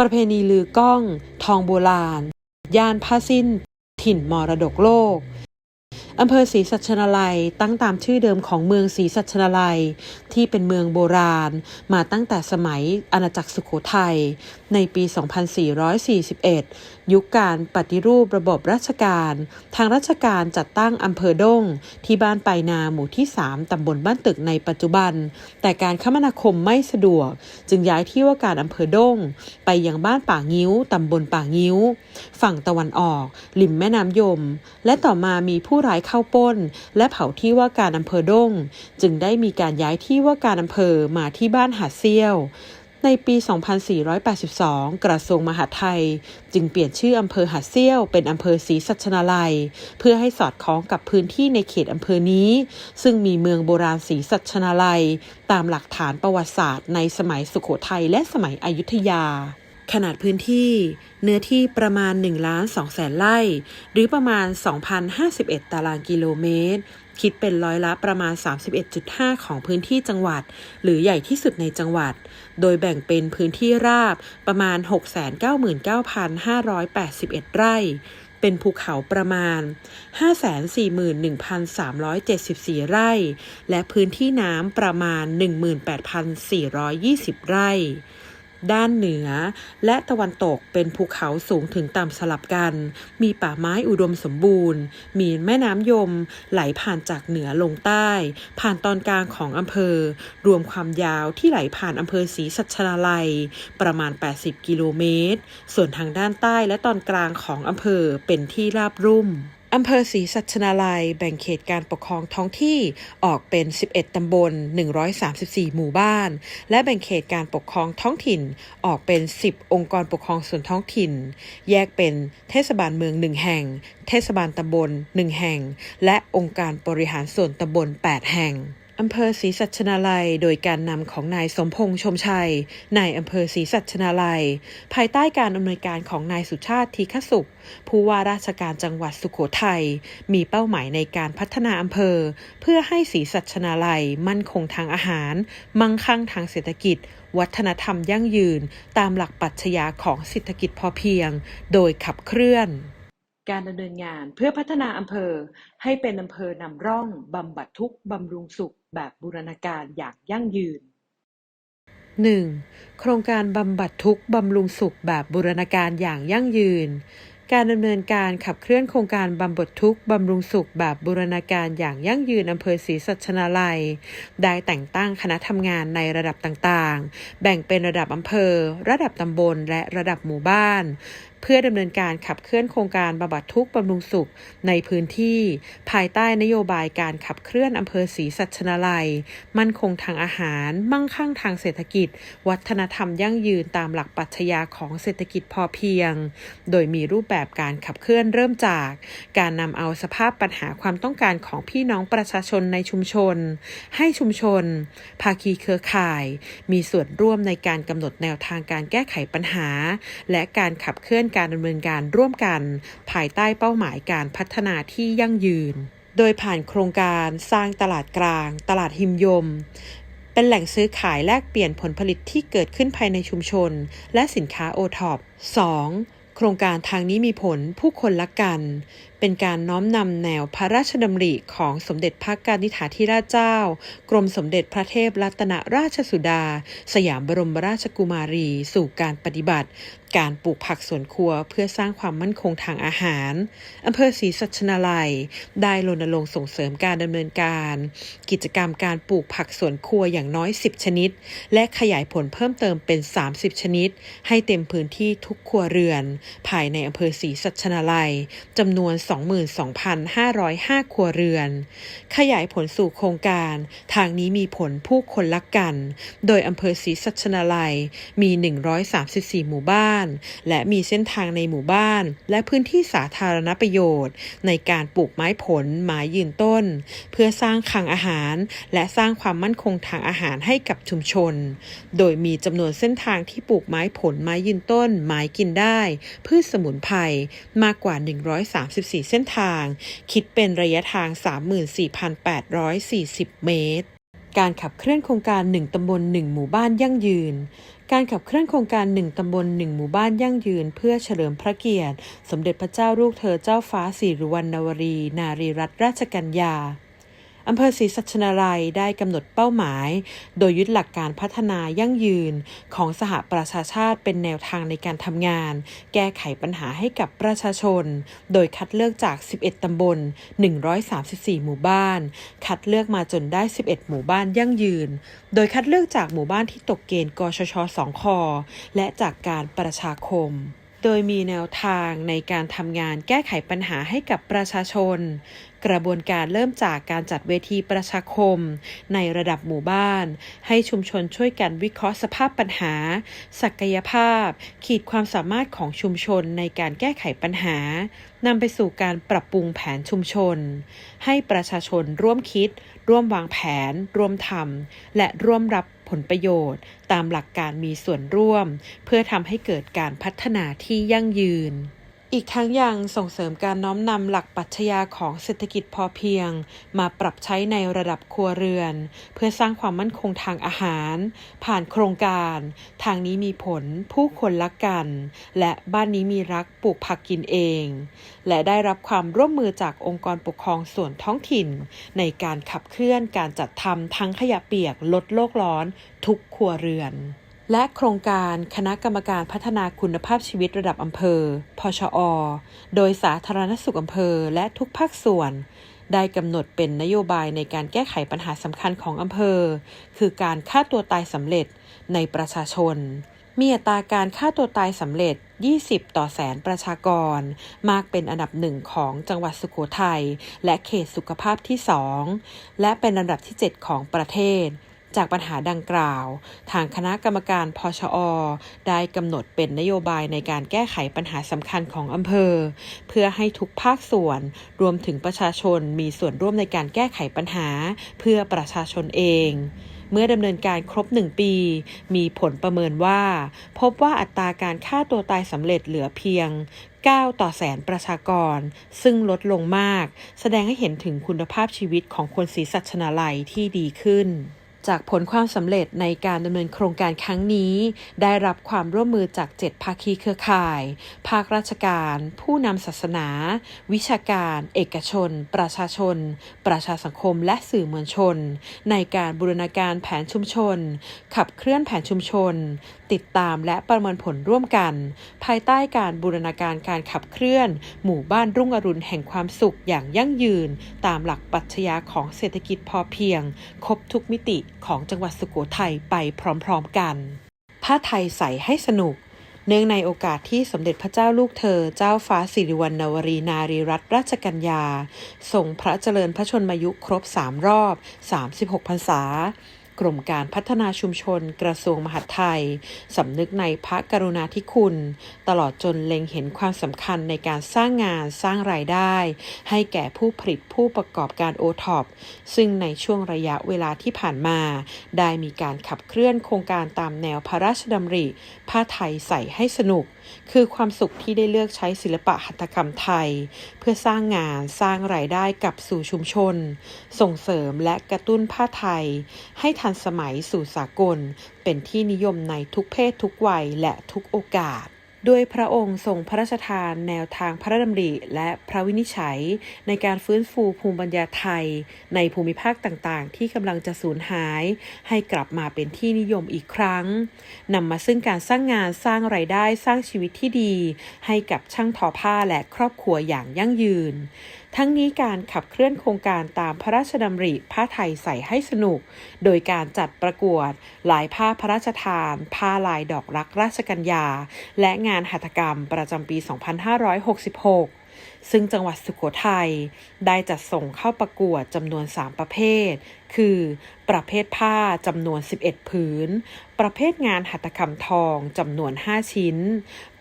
ประเพณีลือก้อง ทองโบราณ ย่านผ้าสิ้น ถิ่นมรดกโลกอำเภอศรีสัชนาลัยตั้งตามชื่อเดิมของเมืองศรีสัชนาลัย ที่เป็นเมืองโบราณ มาตั้งแต่สมัยอาณาจักรสุโขทัย ในปี 2441 ยุคการปฏิรูประบบราชการ ทางราชการจัดตั้งอำเภอดง ที่บ้านไปนาหมู่ที่ 3 ตำบลบ้านตึกในปัจจุบัน แต่การคมนาคมไม่สะดวก จึงย้ายที่ว่าการอำเภอดง ไปยังบ้านป่างิ้ว ตำบลป่างิ้ว ฝั่งตะวันออกริมแม่น้ำยม และต่อมามีผู้ร้ายเข้าป้น และเผาที่ว่าการอำเภอดง จึงได้มีการย้ายที่ว่าการอำเภอมาที่บ้านหาดเซี่ยว ในปี 2482 กระทรวงมหาดไทย จึงเปลี่ยนชื่ออำเภอหาดเซี่ยวเป็นอำเภอศรีสัชนาลัย เพื่อให้สอดคล้องกับพื้นที่ในเขตอำเภอนี้ ซึ่งมีเมืองโบราณศรีสัชนาลัย ตามหลักฐานประวัติศาสตร์ในสมัยสุโขทัยและสมัยอยุธยาขนาดพื้นที่ เนื้อที่ประมาณ1ล้าน2แสนไร่ หรือประมาณ 2,051 ตารางกิโลเมตร คิดเป็นร้อยละประมาณ 31.5 ของพื้นที่จังหวัด หรือใหญ่ที่สุดในจังหวัด โดยแบ่งเป็นพื้นที่ราบประมาณ 699,581 ไร่ เป็นภูเขาประมาณ 541,374 ไร่ และพื้นที่น้ำประมาณ 18,420 ไร่ ด้านเหนือ และตะวันตกเป็นภูเขาสูงถึงต่ำสลับกัน มีป่าไม้อุดมสมบูรณ์ มีแม่น้ำยม ไหลผ่านจากเหนือลงใต้ ผ่านตอนกลางของอำเภอ รวมความยาวที่ไหลผ่านอำเภอศรีสัชนาลัย ประมาณ 80 กิโลเมตร ส่วนทางด้านใต้และตอนกลางของอำเภอเป็นที่ราบรุ่ม อำเภอศรีสัชนาลัย แบ่งเขตการปกครองท้องที่ออกเป็น 11 ตำบล 134 หมู่บ้าน และแบ่งเขตการปกครองท้องถิ่นออกเป็น 10 องค์กรปกครองส่วนท้องถิ่น แยกเป็นเทศบาลเมือง 1 แห่ง เทศบาลตำบล 1 แห่ง และองค์การบริหารส่วนตำบล 8 แห่ง อำเภอศรีสัชนาลัย โดยการนำของนายสมพงษ์ชมชัยนายอำเภอศรีสัชนาลัย ภายใต้การอำนวยการของนายสุชาติทีฆสุข ผู้ว่าราชการจังหวัดสุโขทัยมีเป้าหมายในการพัฒนาอำเภอ เพื่อให้ศรีสัชนาลัย มั่นคงทางอาหาร มั่งคั่งทางเศรษฐกิจ วัฒนธรรมยั่งยืน ตามหลักปรัชญาของเศรษฐกิจพอเพียง โดยขับเคลื่อนการดำเนินงานเพื่อพัฒนาอำเภอให้เป็นอำเภอนำร่องบำบัดทุกข์บำรุงสุข แบบบูรณาการอย่างยั่งยืน 1. โครงการบำบัดทุกข์บำรุงสุขแบบบูรณาการอย่างยั่งยืน การดำเนินการขับเคลื่อนโครงการบำบัดทุกข์บำรุงสุขแบบบูรณาการอย่างยั่งยืนอำเภอศรีสัชนาลัย ได้แต่งตั้งคณะทำงานในระดับต่างๆ แบ่งเป็นระดับอำเภอ ระดับตำบล และระดับหมู่บ้าน เพื่อดำเนินการขับเคลื่อนโครงการบำบัดทุกข์บำรุงสุขในพื้นที่ ภายใต้นโยบายการขับเคลื่อนอำเภอศรีสัชนาลัย มั่นคงทางอาหาร มั่งคั่งทางเศรษฐกิจ วัฒนธรรมยั่งยืนตามหลักปรัชญาของเศรษฐกิจพอเพียง โดยมีรูปแบบการขับเคลื่อนเริ่มจาก การนำเอาสภาพปัญหาความต้องการของพี่น้องประชาชนในชุมชน ให้ชุมชน ภาคีเครือข่าย มีส่วนร่วมในการกำหนดแนวทางการแก้ไขปัญหา และการขับเคลื่อนการดำเนินการร่วมกัน ภายใต้เป้าหมายการพัฒนาที่ยั่งยืน โดยผ่านโครงการสร้างตลาดกลาง ตลาดหิมยม เป็นแหล่งซื้อขายแลกเปลี่ยนผลผลิตที่เกิดขึ้นภายในชุมชน และสินค้าโอท็อป 2. โครงการทางนี้มีผลผู้คนละกัน เป็นการน้อมนำแนวพระราชดำริของสมเด็จพระกนิษฐาธิราชเจ้า กรมสมเด็จพระเทพรัตนราชสุดา สยามบรมราชกุมารี สู่การปฏิบัติ การปลูกผักสวนครัวเพื่อสร้างความมั่นคงทางอาหารอำเภอศรีสัชนาลัย ได้รณรงค์ส่งเสริมการดำเนินการ กิจกรรมการปลูกผักสวนครัวอย่างน้อย 10 ชนิด และขยายผลเพิ่มเติมเป็น 30 ชนิด ให้เต็มพื้นที่ทุกครัวเรือน ภายในอำเภอศรีสัชนาลัยจำนวน22,505 ครัวเรือน ขยายผลสู่โครงการ ทางนี้มีผลผู้คนรักกัน โดยอำเภอศรีสัชนาลัยมี 134 หมู่บ้าน และมีเส้นทางในหมู่บ้าน และพื้นที่สาธารณประโยชน์ ในการปลูกไม้ผลไม้ยืนต้น เพื่อสร้างคลังอาหาร และสร้างความมั่นคงทางอาหารให้กับชุมชน โดยมีจำนวนเส้นทางที่ปลูกไม้ผลไม้ยืนต้น ไม้กินได้ พืชสมุนไพรมากกว่า 134เส้นทาง คิดเป็นระยะทาง 34,840 เมตร การขับเคลื่อนโครงการ 1 ตำบล 1 หมู่บ้านยั่งยืนการขับเคลื่อนโครงการหนึ่งตำบลหนึ่งหมู่บ้านยั่งยืน เพื่อเฉลิมพระเกียรติ สมเด็จพระเจ้าลูกเธอเจ้าฟ้าสิริวัณณวรี นารีรัตนราชกัญญา อำเภอศรีสัชนาลัยได้กำหนดเป้าหมาย โดยยึดหลักการพัฒนายั่งยืนของสหประชาชาติเป็นแนวทางในการทำงาน แก้ไขปัญหาให้กับประชาชน โดยคัดเลือกจาก 11 ตำบล 134 หมู่บ้าน คัดเลือกมาจนได้ 11 หมู่บ้านยั่งยืน โดยคัดเลือกจากหมู่บ้านที่ตกเกณฑ์กชช2คอและจากการประชาคมโดยมีแนวทางในการทำงานแก้ไขปัญหาให้กับประชาชน กระบวนการเริ่มจากการจัดเวทีประชาคม ในระดับหมู่บ้าน ให้ชุมชนช่วยกันวิเคราะห์สภาพปัญหา ศักยภาพ ขีดความสามารถของชุมชนในการแก้ไขปัญหานำไปสู่การปรับปรุงแผนชุมชน ให้ประชาชนร่วมคิด ร่วมวางแผน ร่วมทำและร่วมรับผลประโยชน์ ตามหลักการมีส่วนร่วม เพื่อทำให้เกิดการพัฒนาที่ยั่งยืน อีกทั้งยังส่งเสริมการน้อมนำหลักปัชญาของเศรษฐกิจพอเพียง มาปรับใช้ในระดับครัวเรือน เพื่อสร้างความมั่นคงทางอาหาร ผ่านโครงการ ทางนี้มีผลผู้คนรักกัน และบ้านนี้มีรักปลูกผักกินเอง และได้รับความร่วมมือจากองค์กรปกครองส่วนท้องถิ่น ในการขับเคลื่อนการจัดทำทั้งขยะเปียกลดโลกร้อนทุกครัวเรือน และโครงการคณะกรรมการพัฒนาคุณภาพชีวิตระดับอำเภอ พชอ โดยสาธารณสุขอำเภอและทุกภาคส่วน ได้กำหนดเป็นนโยบายในการแก้ไขปัญหาสำคัญของอำเภอ คือการฆ่าตัวตายสำเร็จในประชาชน มีอัตราการฆ่าตัวตายสำเร็จ 20 ต่อแสนประชากร มากเป็นอันดับหนึ่งของจังหวัดสุโขทัยและเขตสุขภาพที่ 2 และเป็นอันดับที่ 7 ของประเทศ จากปัญหาดังกล่าว ทางคณะกรรมการพชอ ได้กำหนดเป็นนโยบายในการแก้ไขปัญหาสำคัญของอำเภอ เพื่อให้ทุกภาคส่วน รวมถึงประชาชนมีส่วนร่วมในการแก้ไขปัญหา เพื่อประชาชนเองเมื่อดำเนินการครบ 1 ปี มีผลประเมินว่า พบว่าอัตราการฆ่าตัวตายสำเร็จเหลือเพียง 9 ต่อแสนประชากร ซึ่งลดลงมาก แสดงให้เห็นถึงคุณภาพชีวิตของคนศรีสัชนาลัยที่ดีขึ้น จากผลความสำเร็จในการดำเนินโครงการครั้งนี้ ได้รับความร่วมมือจาก 7 ภาคีเครือข่าย ภาคราชการ ผู้นำศาสนา วิชาการ เอกชน ประชาชน ประชาสังคมและสื่อมวลชน ในการบูรณาการแผนชุมชน ขับเคลื่อนแผนชุมชน ติดตามและประเมินผลร่วมกัน ภายใต้การบูรณาการการขับเคลื่อน หมู่บ้านรุ่งอรุณแห่งความสุขอย่างยั่งยืน ตามหลักปรัชญาของเศรษฐกิจพอเพียง ครบทุกมิติของจังหวัดสุโขทัยไปพร้อมๆกัน ผ้าไทยใส่ให้สนุก เนื่องในโอกาสที่สมเด็จพระเจ้าลูกเธอ เจ้าฟ้าสิริวัณณวรีนารีรัตนราชกัญญาทรงพระเจริญพระชนมายุครบ3รอบ 36พรรษา กรมการพัฒนาชุมชนกระทรวงมหาดไทย สำนึกในพระกรุณาธิคุณ ตลอดจนเล็งเห็นความสำคัญในการสร้างงานสร้างรายได้ ให้แก่ผู้ผลิตผู้ประกอบการโอท็อปซึ่งในช่วงระยะเวลาที่ผ่านมา ได้มีการขับเคลื่อนโครงการตามแนวพระราชดำริ ผ้าไทยใส่ให้สนุก คือความสุขที่ได้เลือกใช้ศิลปะหัตถกรรมไทย เพื่อสร้างงานสร้างรายได้กลับสู่ชุมชน ส่งเสริมและกระตุ้นผ้าไทย ให้ทันสมัยสู่สากล เป็นที่นิยมในทุกเพศทุกวัยและทุกโอกาส ด้วยพระองค์ทรงพระราชทานแนวทางพระดำริและพระวินิจฉัย ในการฟื้นฟูภูมิปัญญาไทย ในภูมิภาคต่างๆ ที่กำลังจะสูญหาย ให้กลับมาเป็นที่นิยมอีกครั้งนำมาซึ่งการสร้างงานสร้างไรายได้สร้างชีวิตที่ดี ให้กับช่างทอผ้าและครอบครัวอย่างยั่งยืน ทั้งนี้การขับเคลื่อนโครงการตามพระราชดำริผ้าไทยใส่ให้สนุก โดยการจัดประกวดหลายผ้าพระราชทาน ผ้าลายดอกรักราชกัญญา และงานหัตถกรรมประจำปี 2566 ซึ่งจังหวัดสุโขทัยได้จัดส่งเข้าประกวดจำนวน 3 ประเภท คือ ประเภทผ้าจำนวน 11 ผืน ประเภทงานหัตถกรรมทองจำนวน 5 ชิ้น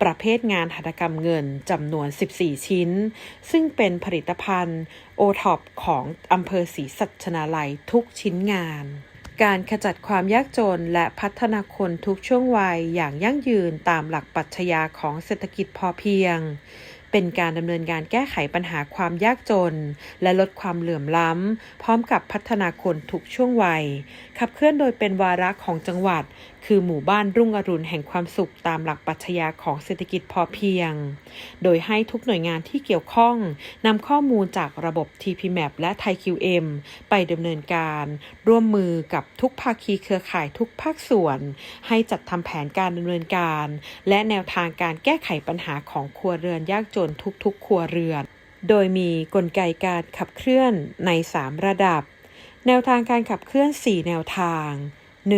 ประเภทงานหัตถกรรมเงินจำนวน 14 ชิ้น ซึ่งเป็นผลิตภัณฑ์โอท็อปของอำเภอศรีสัชนาลัยทุกชิ้นงานการขจัดความยากจนและพัฒนาคนทุกช่วงวัยอย่างยั่งยืนตามหลักปรัชญาของเศรษฐกิจพอเพียง เป็นการดำเนินการแก้ไขปัญหาความยากจน และลดความเหลื่อมล้ำ พร้อมกับพัฒนาคนทุกช่วงวัย ขับเคลื่อนโดยเป็นวาระของจังหวัดคือหมู่บ้านรุ่งอรุณแห่งความสุขตามหลักปรัชญาของเศรษฐกิจพอเพียง โดยให้ทุกหน่วยงานที่เกี่ยวข้องนำข้อมูลจากระบบ TPMAP และ ThaiQM ไปดำเนินการ ร่วมมือกับทุกภาคีเครือข่ายทุกภาคส่วน ให้จัดทำแผนการดำเนินการ และแนวทางการแก้ไขปัญหาของครัวเรือนยากจนทุกๆ ครัวเรือน โดยมีกลไกการขับเคลื่อนใน 3 ระดับ แนวทางการขับเคลื่อน 4 แนวทาง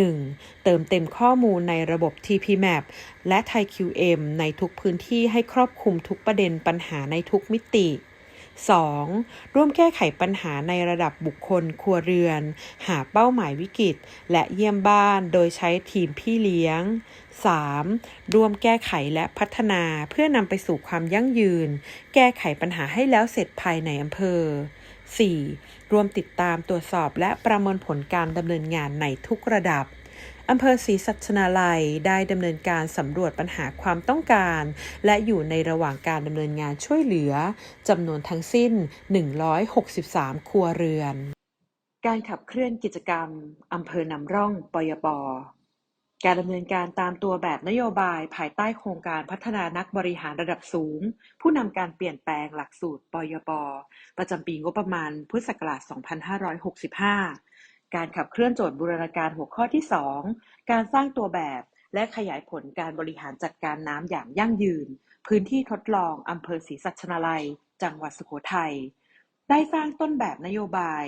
1. เติมเต็มข้อมูลในระบบ TPMAP และ ThaiQM ในทุกพื้นที่ให้ครอบคลุมทุกประเด็นปัญหาในทุกมิติ 2. ร่วมแก้ไขปัญหาในระดับบุคคลครัวเรือน หาเป้าหมายวิกฤต และเยี่ยมบ้านโดยใช้ทีมพี่เลี้ยง 3. ร่วมแก้ไขและพัฒนาเพื่อนำไปสู่ความยั่งยืน แก้ไขปัญหาให้แล้วเสร็จภายในอำเภอ 4. รวมติดตามตรวจสอบและประเมินผลการดำเนินงานในทุกระดับอำเภอศรีสัชนาลัยได้ดำเนินการสำรวจปัญหาความต้องการ และอยู่ในระหว่างการดำเนินงานช่วยเหลือจำนวนทั้งสิ้น 163 ครัวเรือน การขับเคลื่อนกิจกรรมอำเภอนำร่องปยป การดำเนินการตามตัวแบบนโยบายภายใต้โครงการพัฒนานักบริหารระดับสูง ผู้นำการเปลี่ยนแปลงหลักสูตร ปยป ประจำปีงบประมาณพุทธศักราช 2565 การขับเคลื่อนโจทย์บูรณาการหัวข้อที่ 2 การสร้างตัวแบบและขยายผลการบริหารจัดการน้ำอย่างยั่งยืน พื้นที่ทดลองอำเภอศรีสัชนาลัย จังหวัดสุโขทัยได้สร้างต้นแบบนโยบาย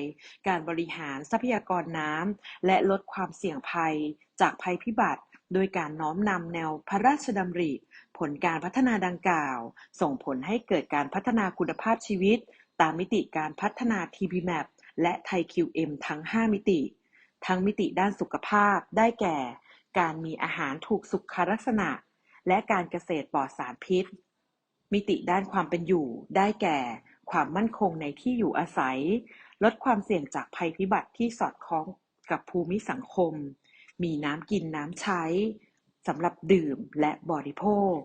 การบริหารทรัพยากรน้ำและลดความเสี่ยงภัย จากภัยพิบัติ โดยการน้อมนำแนวพระราชดำริ ผลการพัฒนาดังกล่าว ส่งผลให้เกิดการพัฒนาคุณภาพชีวิต ตามมิติการพัฒนา TPMAP และ ThaiQM ทั้ง 5 มิติ ทั้งมิติด้านสุขภาพได้แก่ การมีอาหารถูกสุขลักษณะ และการเกษตรปลอดสารพิษ มิติด้านความเป็นอยู่ ได้แก่ ความมั่นคงในที่อยู่อาศัย ลดความเสี่ยงจากภัยพิบัติที่สอดคล้องกับภูมิสังคม มีน้ำกินน้ำใช้สำหรับดื่มและบริโภค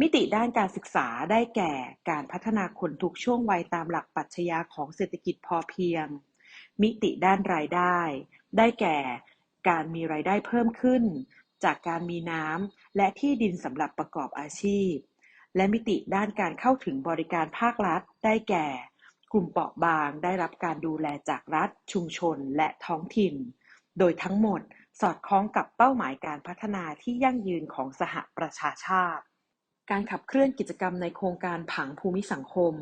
มิติด้านการศึกษาได้แก่การพัฒนาคนทุกช่วงวัยตามหลักปรัชญาของเศรษฐกิจพอเพียง มิติด้านรายได้ ได้แก่การมีรายได้เพิ่มขึ้น จากการมีน้ำและที่ดินสำหรับประกอบอาชีพ และมิติด้านการเข้าถึงบริการภาครัฐ ได้แก่ กลุ่มเปราะบางได้รับการดูแลจากรัฐ ชุมชน และท้องถิ่น โดยทั้งหมด อดคล้องกับเป้าหมายการพัฒนาที่ยั่งยืนของสหประชาชาติ การขับเคลื่อนกิจกรรมในโครงการผังภูมิสังคม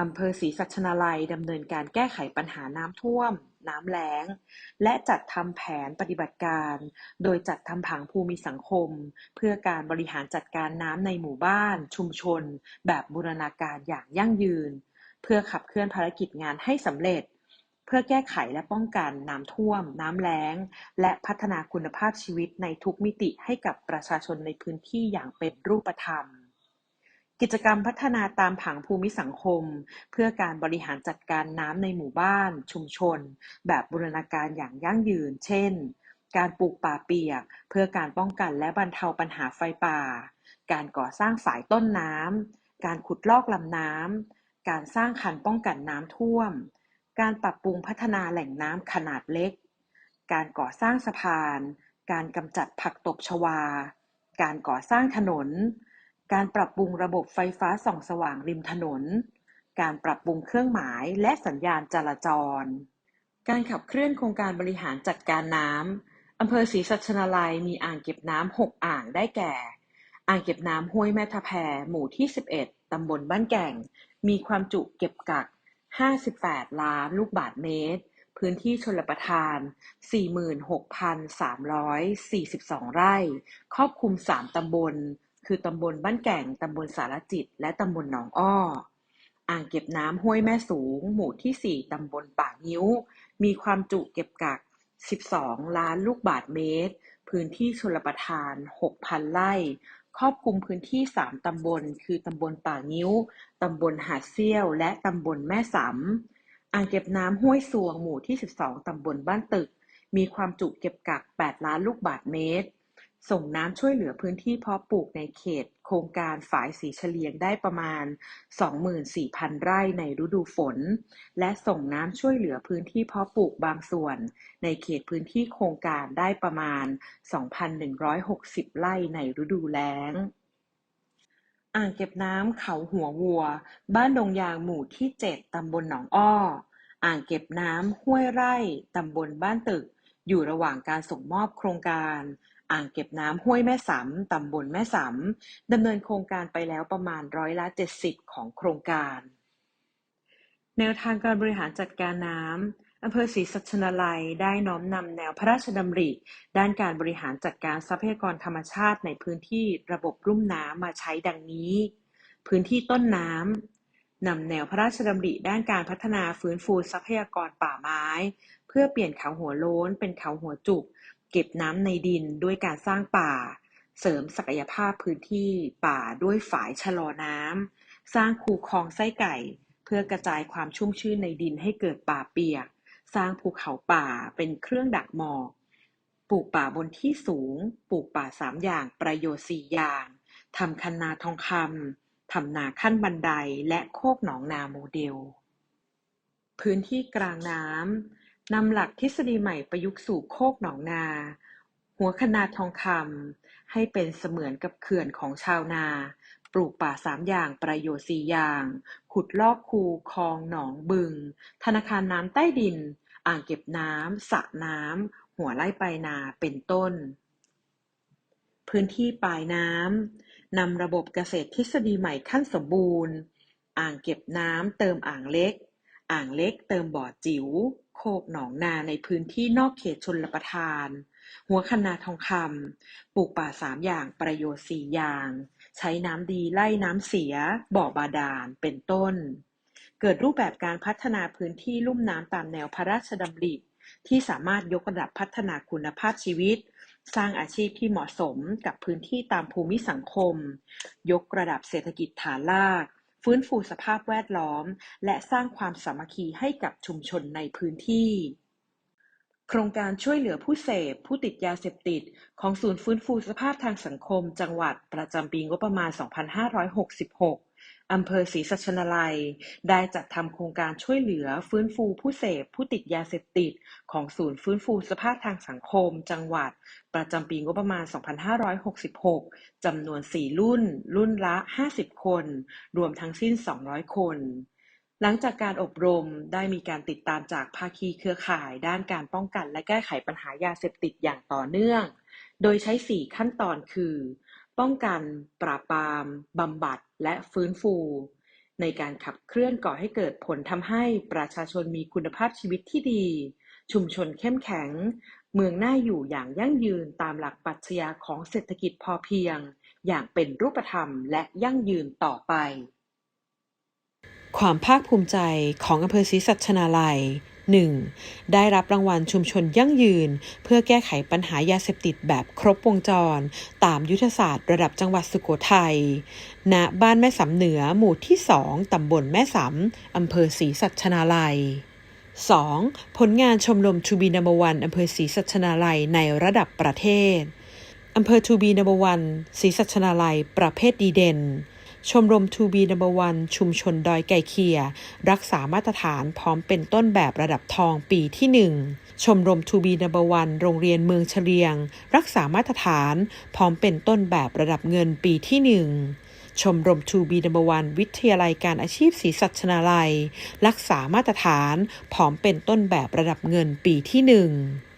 อำเภอศรีสัชนาลัยดำเนินการแก้ไขปัญหาน้ำท่วม น้ำแล้ง และจัดทำแผนปฏิบัติการ โดยจัดทำผังภูมิสังคม เพื่อการบริหารจัดการน้ำในหมู่บ้าน ชุมชน แบบบูรณาการอย่างยั่งยืน เพื่อขับเคลื่อนภารกิจงานให้สำเร็จ เพื่อแก้ไขและป้องกันน้ำท่วม น้ำแล้ง และพัฒนาคุณภาพชีวิตในทุกมิติให้กับประชาชนในพื้นที่อย่างเป็นรูปธรรม กิจกรรมพัฒนาตามผังภูมิสังคม เพื่อการบริหารจัดการน้ำในหมู่บ้าน ชุมชน แบบบูรณาการอย่างยั่งยืน เช่น การปลูกป่าเปียก เพื่อการป้องกันและบรรเทาปัญหาไฟป่า การก่อสร้างฝายต้นน้ำการขุดลอกลำน้ำการสร้างคันป้องกันน้ำท่วม การปรับปรุงพัฒนาแหล่งน้ำขนาดเล็ก การก่อสร้างสะพาน การกำจัดผักตบชวา การก่อสร้างถนน การปรับปรุงระบบไฟฟ้าส่องสว่างริมถนน การปรับปรุงเครื่องหมายและสัญญาณจราจร การขับเคลื่อนโครงการบริหารจัดการน้ำอำเภอศรีสัชนาลัยมีอ่างเก็บน้ำ6อ่างได้แก่ อ่างเก็บน้ำห้วยแม่ทะแพหมู่ที่ 11ตำบลบ้านแก่ง มีความจุเก็บกัก 58 ล้านลูกบาศก์เมตร พื้นที่ชลประทาน 46,342 ไร่ ครอบคลุม 3 ตำบล คือตำบลบ้านแก่ง ตำบลสารจิต และตำบลหนองอ้อ อ่างเก็บน้ำห้วยแม่สูง หมู่ที่ 4 ตำบลป่างิ้ว มีความจุเก็บกัก 12 ล้านลูกบาศก์เมตร พื้นที่ชลประทาน 6,000 ไร่ ครอบคลุมพื้นที่ 3 ตำบล คือตำบลป่างิ้ว ตำบลหาดเซี่ยว และตำบลแม่สำ อ่างเก็บน้ำห้วยสวงหมู่ที่ 12 ตำบลบ้านตึก มีความจุเก็บกัก 8 ล้านลูกบาศก์เมตร ส่งน้ำช่วยเหลือพื้นที่เพาะปลูกในเขต โครงการฝายสีเฉลียงได้ประมาณ 24,000 ไร่ในฤดูฝน และส่งน้ำช่วยเหลือพื้นที่เพาะปลูกบางส่วน ในเขตพื้นที่โครงการได้ประมาณ 2,160 ไร่ในฤดูแล้งอ่างเก็บน้ำเขาหัววัว บ้านดงยางหมู่ที่ 7 ตำบลหนองอ้อ อ่างเก็บน้ำห้วยไร่ ตำบลบ้านตึก อยู่ระหว่างการส่งมอบโครงการ อ่างเก็บน้ำห้วยแม่สำตำบลแม่สำดำเนินโครงการไปแล้วประมาณร้อยละ 70 ของโครงการ แนวทางการบริหารจัดการน้ำอำเภอศรีสัชนาลัยได้น้อมนำแนวพระราชดำริ ด้านการบริหารจัดการทรัพยากรธรรมชาติในพื้นที่ระบบลุ่มน้ำมาใช้ดังนี้ พื้นที่ต้นน้ำนำแนวพระราชดำริด้านการพัฒนาฟื้นฟูทรัพยากรป่าไม้ เพื่อเปลี่ยนเขาหัวโล้นเป็นเขาหัวจุก เก็บน้ำในดินด้วยการสร้างป่า เสริมศักยภาพพื้นที่ป่าด้วยฝายชะลอน้ำ สร้างคูคลองไส้ไก่ เพื่อกระจายความชุ่มชื้นในดินให้เกิดป่าเปียก สร้างภูเขาป่าเป็นเครื่องดักหมอก ปลูกป่าบนที่สูง ปลูกป่าสามอย่างประโยชน์สี่อย่างทำคันนาทองคำทำนาขั้นบันไดและโคกหนองนาโมเดล พื้นที่กลางน้ำ นำหลักทฤษฎีใหม่ประยุกต์สู่โคกหนองนา หัวคะนาทองคำ ให้เป็นเสมือนกับเขื่อนของชาวนา ปลูกป่าสามอย่างประโยชน์สี่อย่าง ขุดลอกคูคลองหนองบึง ธนาคารน้ำใต้ดิน อ่างเก็บน้ำสระน้ำ หัวไร่ปลายนาเป็นต้น พื้นที่ปลายน้ำนำระบบเกษตรทฤษฎีใหม่ขั้นสมบูรณ์ อ่างเก็บน้ำเติมอ่างเล็ก อ่างเล็กเติมบ่อจิ๋ว โคกหนองนาในพื้นที่นอกเขตชลประทาน หัวคะนาทองคำปลูกป่าสามอย่างประโยชน์สี่อย่าง ใช้น้ำดีไล่น้ำเสีย บ่อบาดาล เป็นต้น เกิดรูปแบบการพัฒนาพื้นที่ลุ่มน้ำตามแนวพระราชดำริที่สามารถยกระดับพัฒนาคุณภาพชีวิต สร้างอาชีพที่เหมาะสมกับพื้นที่ตามภูมิสังคม ยกระดับเศรษฐกิจฐานราก ฟื้นฟูสภาพแวดล้อม และสร้างความสามัคคีให้กับชุมชนในพื้นที่ โครงการช่วยเหลือผู้เสพ ผู้ติดยาเสพติด ของศูนย์ฟื้นฟูสภาพทางสังคม จังหวัดประจำปีงบประมาณ 2566 อำเภอศรีสัชนาลัย ได้จัดทำโครงการช่วยเหลือฟื้นฟูผู้เสพผู้ติดยาเสพติด ของศูนย์ฟื้นฟูสภาพทางสังคม จังหวัด ประจำปีงบประมาณ 2566 จำนวน 4 รุ่น รุ่นละ 50 คน รวมทั้งสิ้น 200 คนหลังจากการอบรมได้มีการติดตามจากภาคีเครือข่าย ด้านการป้องกันและแก้ไขปัญหายาเสพติดอย่างต่อเนื่อง โดยใช้ 4 ขั้นตอนคือ ป้องกัน ปราบปราม บำบัด และฟื้นฟู ในการขับเคลื่อนก่อให้เกิดผลทำให้ประชาชนมีคุณภาพชีวิตที่ดี ชุมชนเข้มแข็ง เมืองน่าอยู่อย่างยั่งยืนตามหลักปรัชญาของเศรษฐกิจพอเพียง อย่างเป็นรูปธรรมและยั่งยืนต่อไป ความภาคภูมิใจของอำเภอศรีสัชนาลัย 1. ได้รับรางวัลชุมชนยั่งยืน เพื่อแก้ไขปัญหายาเสพติดแบบครบวงจร ตามยุทธศาสตร์ระดับจังหวัดสุโขทัย ณ บ้านแม่สำเหนือหมู่ที่ 2 ตำบลแม่สำ อำเภอศรีสัชนาลัย 2. ผลงานชมรมทูบีนัมวันอำเภอศรีสัชนาลัยในระดับประเทศ อำเภอทูบีนัมวันศรีสัชนาลัย ประเภทดีเด่น ชมรมทูบีนัมวันชุมชนดอยไก่เคีย รักษามาตรฐานพร้อมเป็นต้นแบบระดับทองปีที่ 1 ชมรมทูบีนัมวันโรงเรียนเมืองเฉลียง รักษามาตรฐาน พร้อมเป็นต้นแบบระดับเงินปีที่ 1ชมรมทูบีนัมวันวิทยาลัยการอาชีพศรีสัชนาลัย รักษามาตรฐาน พร้อมเป็นต้นแบบระดับเงินปีที่1